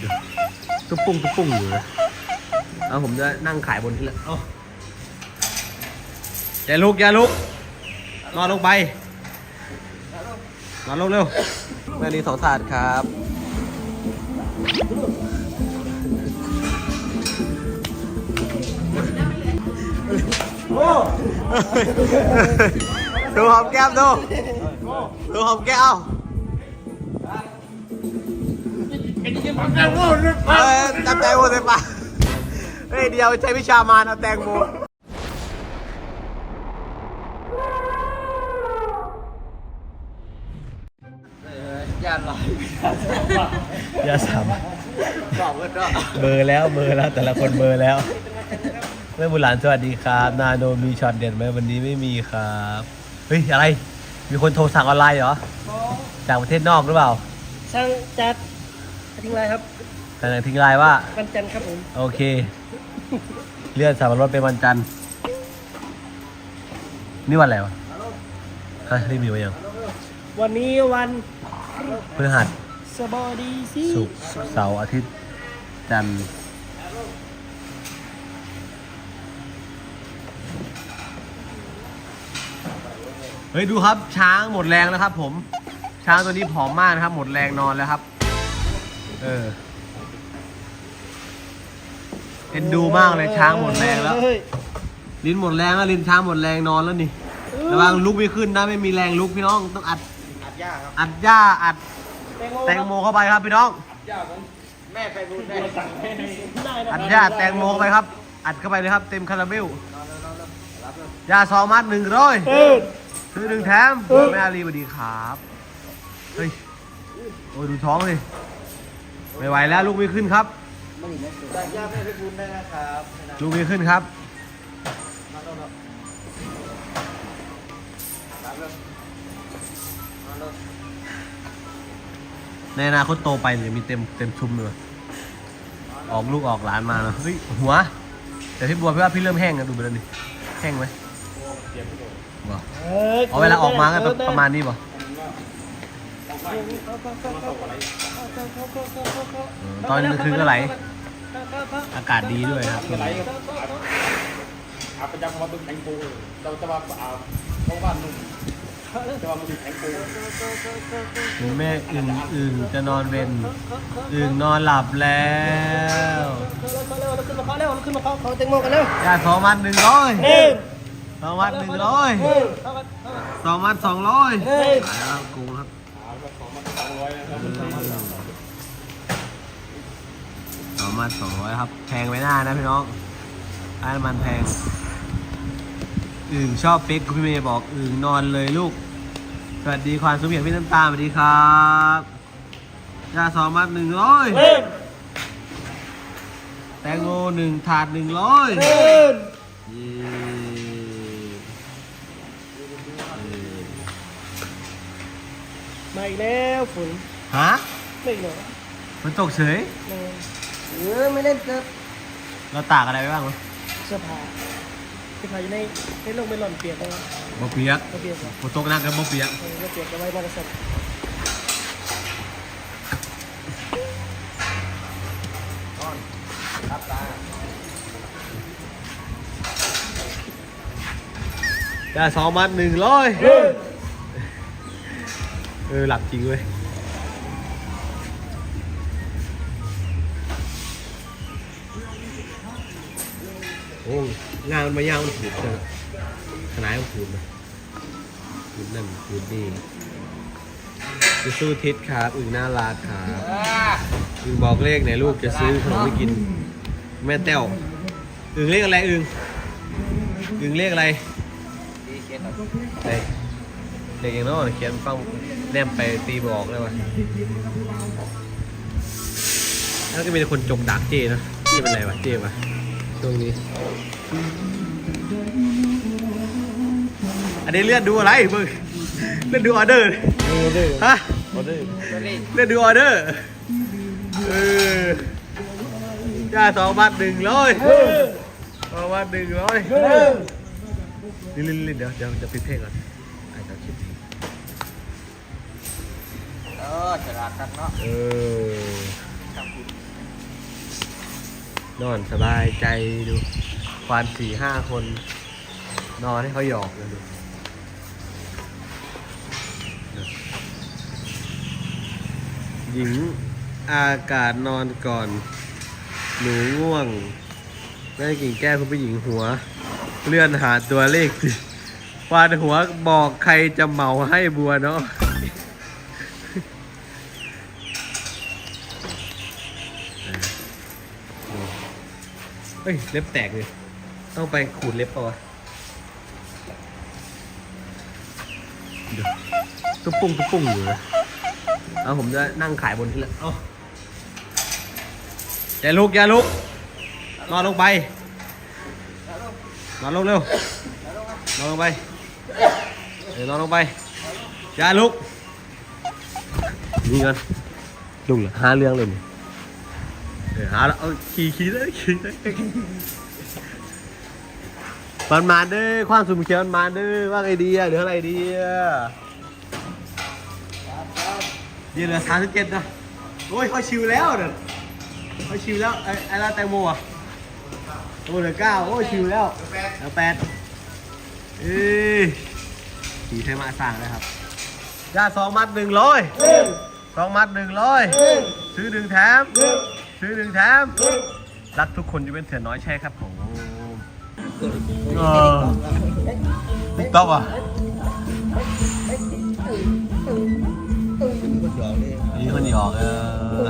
เดี๋ยวตุ๊บปุ้งตุ๊บปุ้งอยู่นะเอาผมจะนั่งขายบนที่ละเอาอย่าลุกอย่าลุกนอนลงไปนอนลงเร็วแม่นี้สองถาดครับดูหอมแก้มดูดูหอมแก้ม เออจับแตงโมใส่ปากเฮ้ยเดียวใช้วิชามารเอาแตงโมยาลอยยาสามเบอร์แล้วเบอร์แล้วแต่ละคนเบอร์แล้วแม่บุญหลานสวัสดีครับ นาโนมีช็อตเด็ดไหมวันนี้ไม่มีครับเฮ้ยอะไร มีคนโทรสั่งออนไลน์เหรอจากประเทศนอกหรือเปล่าช่างจัด ทิ้งไรครับแต่ไหนทิ้งไลน์ว่า วันจันทร์ครับผม โอเค เลื่อนสับปะรดเป็นวันจันทร์ นี่วันอะไรวะฮะรีบมีไว้ยังวันนี้วันพฤหัสสบายดีสิศุกร์เสาร์อาทิตย์ จันทร์เฮ้ยดูครับช้างหมดแรงแล้วครับผม ช้างตัวนี้ผอมมากนะครับ หมดแรงนอนแล้วครับ เออเอ็นดูมากเลยช้างหมดแรงแล้ว เฮ้ยลิ้นหมดแรงแล้วลิ้นช้างหมดแรงนอนแล้วนี่ระวังลุกไม่ขึ้นนะไม่มีแรงลุกพี่น้องต้องอัดอัดยากครับอัดหญ้าอัดแตงโมแตงโมเข้าไปครับพี่น้อง ยากผมแม่ไปบุญได้ได้นะอัดหญ้าแตงโมเข้าไปครับ อัดเข้าไปเลยครับเต็มคาราเบลหญ้าสองมัดหนึ่งร้อยเออซื้อหนึ่งแถมแม่อาลีสวัสดีครับเฮ้ยโอ้ยดูท้องเลย ไม่ไหวแล้วลูกไม่ขึ้นครับจากยากแม่ไปบุญได้นะครับลูกไม่ขึ้นครับในอนาคตโตไปเนี่ยมีเต็มเต็มชุมเลยออกลูกออกหลานมาเนอะเฮ้ยหัวแต่พี่บัวพี่ว่าพี่เริ่มแห้งกันดูไปแล้วนี่แห้งไหมบ่เออเอาเวลาออกมาก็ประมาณนี้ป่ะ ตอนกลางคืนก็ไหล อากาศดีด้วยครับไหลอาประจำมาตุ้งแข็งปูเราจะมาอาเพราะว่านุ่มจะมาตุ้งแข็งปูถึงแม่อึ่งอึ่งจะนอนเวนอึ่งนอนหลับแล้วขึ้นมาเคาะเร็วขึ้นมาเคาเขาแตงโมกันเร็วยาสองมัดหนึ่งร้อยสองมัดหนึ่งร้อยสองมัดสองร้อยเฮ้ยขายแล้วกูครับสองร้อยนะครับ สองมัดสองร้อยครับ แพงไปหน้านะพี่น้องอันมันแพง อึ่งชอบปิ๊กคุณพี่เมย์บอกอึ่งนอนเลยลูก สวัสดีความสุขเพียงพี่น้ำตาลสวัสดีครับยาสองมัดหนึ่งร้อยเฮ้ยแตงโมหนึ่งถาดหนึ่งร้อยเฮ้ยเย้เออมาอีกแล้วฝนฮะไม่เหรอมันตกเฉย เออไม่เล่นเกินเราตากอะไรไว้บ้างวะเสื้อผ้าเสื้อผ้าอยู่ในในโลกไม่หล่อนเปียกเลยบ่เปียกไม่เปียกหรอฝนตกหนักกันบ่เปียกเออไม่เปียกก็ไว้มอเตอร์ไซค์ได้สองมัดหนึ่งร้อยเออหลับจริงเว้ย อ้งานมันมายาวมันถูกจังขนาดมันถูกนะถูกนั่นถูกนี่จะสู้ทิศครับอึ่งน่ารักครับอึ่งบอกเลขไหนลูกจะซื้อขนมไม่กิน แม่แต้วอึ่งเลขอะไรอึ่งอึ่งเลขอะไรดีเขียนเด็กเด็กอย่างน้อยเขียนฟังแนมไปตีบอกเลยวะแล้วก็มีแต่คนจกดักเจนะเจเป็นไรวะเจวะ ช่วงนี้ อันนี้เลื่อนดูอะไรมึงเลื่อนดูออเดอร์ฮะออเดอร์ออเดอร์เลื่อนดูออเดอร์เออย่าสองบาทหนึ่งร้อยสองบาทหนึ่งร้อยนี่เล่นๆเดี๋ยวเดี๋ยวจะปิดเพลงก่อนอาจจะคิดเออฉลาดกันเนาะเออทำคุณ นอนสบายใจดูควานสี่ห้าคน นอนให้เขาหยอกเลยดูหญิงอากาศนอนก่อน หนูง่วงแม่กิ่งแก้คุณผู้หญิงหัว เลื่อนหาตัวเลขสิวานหัวบอกใครจะเหมาให้บัวเนาะ เฮ้ย เล็บแตกเลย ต้องไปขูดเล็บปล่าวะเดี๋ยวตุ๊บปุ้งตุ๊บปุ้งอยู่นะเอาผมจะนั่งขายบนที่ละเอาอย่าลุกอย่าลุกนอนลงไปนอนลงเร็วนอนลงไปเดี๋ยวนอนลงไปอย่าลุกนี่กันลุกเหรอหาเรื่องเลยเนี่เออหาแล้วเอาขี่ขี่เลยขี่เลยมันมาเด้อความสุ่มเขียวมันมาเด้อว่าไงดีอะเหลืออะไรดีอะเดี๋ยวเหลือสามสิบเจ็ดนะโอ้ยเขาชิวแล้วเด้อเขาชิวแล้วไอ้ไอ้ลาแตงโมอะโอ้เหลือเก้าโอ้ยชิวแล้วเหลือแปดเอ้ยขี่ไทยมาสั่งเลยครับยาสองมัดหนึ่งร้อยสองมัดหนึ่งร้อยซื้อหนึ่งแถม ซื้อหนึ่งแถมรักทุกคนจะเป็นเถื่อนน้อยใช่ครับผมติ๊กต๊อกอะนี่คนนี้ออกเออ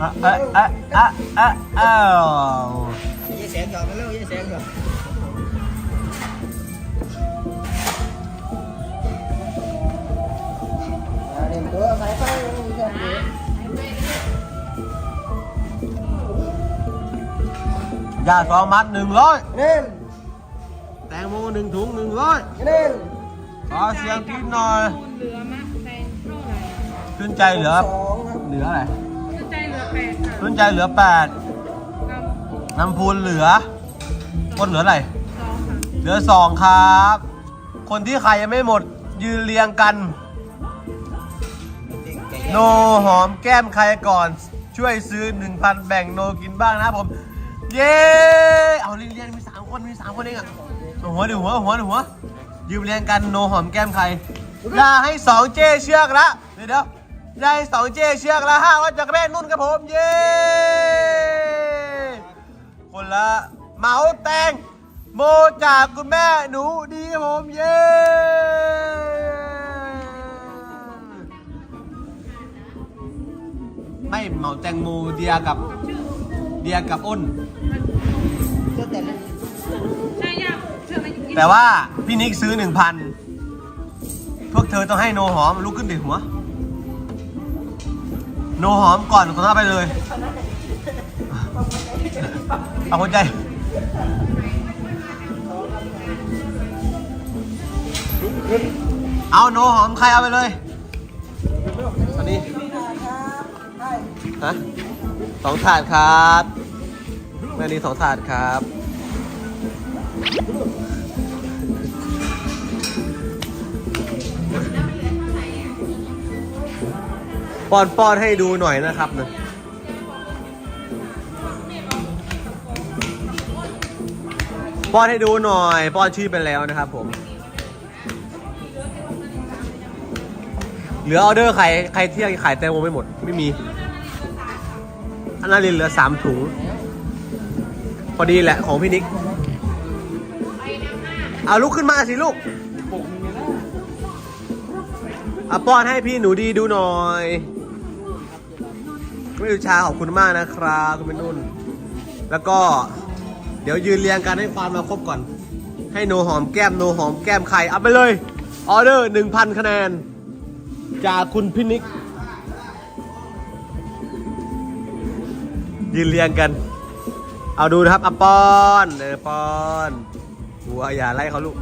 อะอะอะอะอะอ้าวยี่แสนก่อนมาเร็วยี่แสนก่อน ยาสองมัดหนึ่งร้อยเน่นแตงโมหนึ่งถุงหนึ่งร้อยเน่นขอเสียงกินหน่อยเหลือมะแตงเท่าไหร่ขึ้นใจเหลือสองครับเหลืออะไรคือใจเหลือแปดค่ะขึ้นใจเหลือแปดกับน้ำพูนเหลือคนเหลืออะไรสองค่ะเหลือสองครับ คนที่ใครยังไม่หมดยืนเรียงกัน โนหอมแก้มใครก่อนช่วยซื้อ 1,000 แบ่งโนกินบ้างนะครับผม เย้ เอาเรียงเรียงมีสามคนมีสามคนเองอะเอาหัวดิหัวหัวดิหัว ยืมเรียงกันโนหอมแก้มใครอย่าให้สองเจ้เชือกละเดี๋ยวเดี๋ยวอย่าให้สองเจ้เชือกละห้าร้อยจากแรกนุ่นครับผมเย้ คนละเหมาแตงโมจากคุณแม่หนูดีครับผมเย้ไม่เหมาแตงโมเดียกับ เดียกับอ้น ก็แต่ละใช่ยังเธอไม่กินแต่ว่าพี่นิกซื้อหนึ่งพันพวกเธอต้องให้โนหอมลุกขึ้นดิหัว โนหอมก่อนคนหน้าไปเลย เอาหัวใจ เอาโนหอมใครเอาไปเลยอันนี้ฮะ สองถาดครับแม่นี้สองถาดครับ ป้อนป้อนให้ดูหน่อยนะครับนะป้อนให้ดูหน่อย ป้อนชื่อไปแล้วนะครับผม เหลือออเดอร์ใครใครที่ยงขายแตงโมไม่หมด ไม่มี อันนั้นเหลือสามถุง พอดีแหละของพี่นิก เอาลุกขึ้นมาสิลูกเอาป้อนให้พี่หนูดีดูหน่อยไม่ดูชาขอบคุณมากนะครับคุณเป็นนุ่น แล้วก็เดี๋ยวยืนเรียงกันให้ความมาครบก่อน ให้โนหอมแก้มโนหอมแก้มใครเอาไปเลย ออเดอร์1,000คะแนน จากคุณพินิก ยืนเรียงกัน เอาดูนะครับอปอนเออปอนหัวอย่าไล่เขาลูก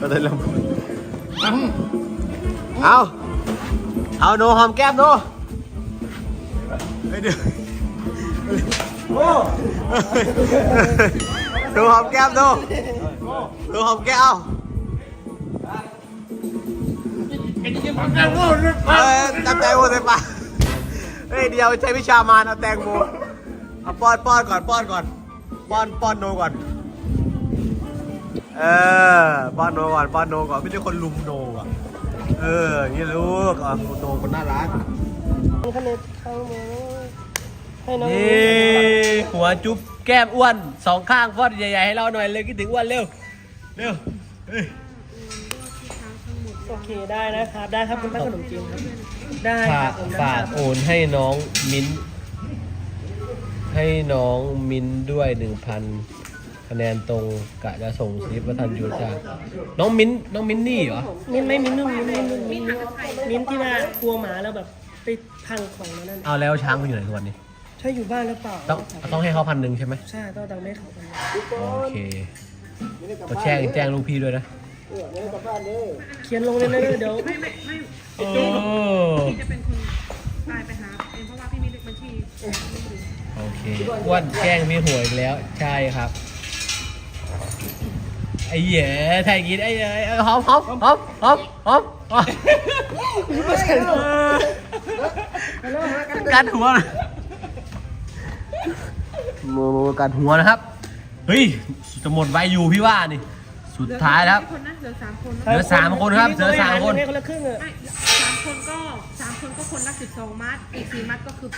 ก็ได้ลำเอาเอาโนหอมแก้มโนเฮ้ยเดี๋ยวโอ้ดูหอมแก้มโนดูหอมแก้มเอาจับใจหมดเลยปะ เฮ้ยเดียวใช้วิชามารเอาแตงโมเอาป้อนป้อนก่อนป้อนก่อน ป้อนป้อนโนก่อน เออป้อนโนก่อนป้อนโนก่อนไม่ใช่คนลุมโนอะเอออย่างนี่ลูกอะโนคนน่ารักขนมข้าวหมูให้น้องนี่หัวจุ๊บแก้มอ้วนสองข้างฟอดใหญ่ๆให้เราหน่อยเลยคิดถึงอ้วนเร็วเร็วเฮ้ยโอเคได้นะครับได้ครับคุณป้าขนมจีนครับ ได้คฝารักบผมฝากโอนให้น้องมิ้น ให้น้องมิ้นด้วยหนึ่งพันคะแนนตรงกะจะส่งสลิปวัฒนยูจ้าน้องมิ้นน้องมิ้นนี่เหรอ มิ้นไม่มิ้นนุ่มมิ้นมิ้นนุ่มมิ้นมิ้นที่ว่ากลัวหมาแล้วแบบไปพังของแล้วนั่นเอาแล้วช้างมันอยู่ไหนทุกวันนี้ ใช่อยู่บ้านหรือเปล่าต้องต้องให้เขาพันหนึ่งใช่ไหมใช่ต้องเอาตังค์ให้เขาไปโอเคก็แจ้งแจ้งลูกพี่ด้วยนะเขียนลงเลยนะเดี๋ยวไม่ไม่ไม่ โอ้พี่จะเป็นคนตายไปหาเองเพราะว่าพี่มีเลขบัญชีโอเคอ้วนแกล้งพี่หวยอีกแล้ว ใช่ครับ ไอ้เหย่ไทยกินไอ้เหย่ไอ้หอมหอมหอมหอมหอมหอมการหัวนะโมการหัวนะครับ เฮ้ย จะหมดไวอยู่พี่ว่านี่ สุดท้ายแล้วเหลือคนนะเหลือสามคนเหลือสามคนครับเหลือสามคนให้คนละครึ่งอะไม่สามคนก็สามคนก็คนละสิบสองมัด อีกสี่มัดก็คือ